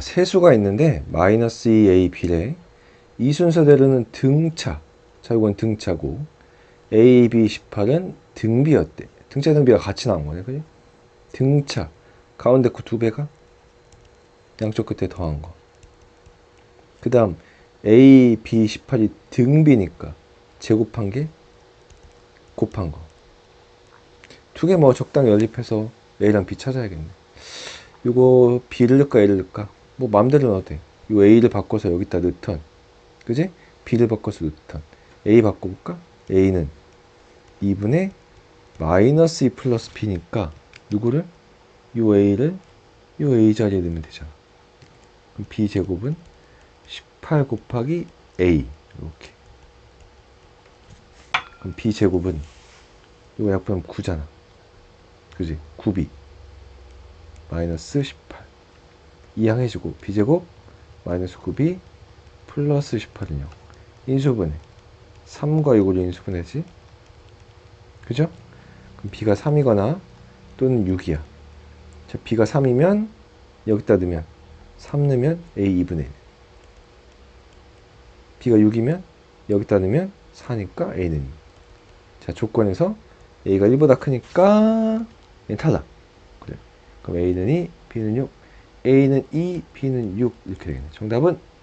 세수가 있는데 마이너스 2a, b래. 이 순서대로는 등차. 자 이건 등차고. A, b 18은 등비였대. 등차 등비가 같이 나온 거네 그지? 등차. 가운데 그 두 배가 양쪽 끝에 더한 거그 다음 a, b 18이 등비니까 제곱한 게 곱한 거. 두 개 뭐 적당히 연립해서 a랑 b 찾아야겠네. 이거 b를 넣을까 a를 넣을까 뭐 맘대로 넣어도 돼. 이 a를 바꿔서 여기다 넣던, 그지? b를 바꿔서 넣던. a 바꿔볼까? a는 2분의 마이너스 2 플러스 b니까 누구를? 요 a를 요 a 자리에 넣으면 되잖아. 그럼 b 제곱은 18 곱하기 a 이렇게. 그럼 b 제곱은 이거 약분하면 9잖아. 그지? 9b 마이너스 18 이항해주고 b제곱 마이너스 9b 플러스 18은 0 인수분해. 3과 6을 인수분해지. 그죠? 그럼 b가 3이거나 또는 6이야. 자 b가 3이면 여기다 넣으면 3 넣으면 a 2분의 1 b가 6이면 여기다 넣으면 4니까 a는 2. 자 조건에서 a가 1보다 크니까 얘는 탈락. 그래. 그럼 a는 2 b는 6 A는 2, B는 6 이렇게 되겠네. 정답은 8.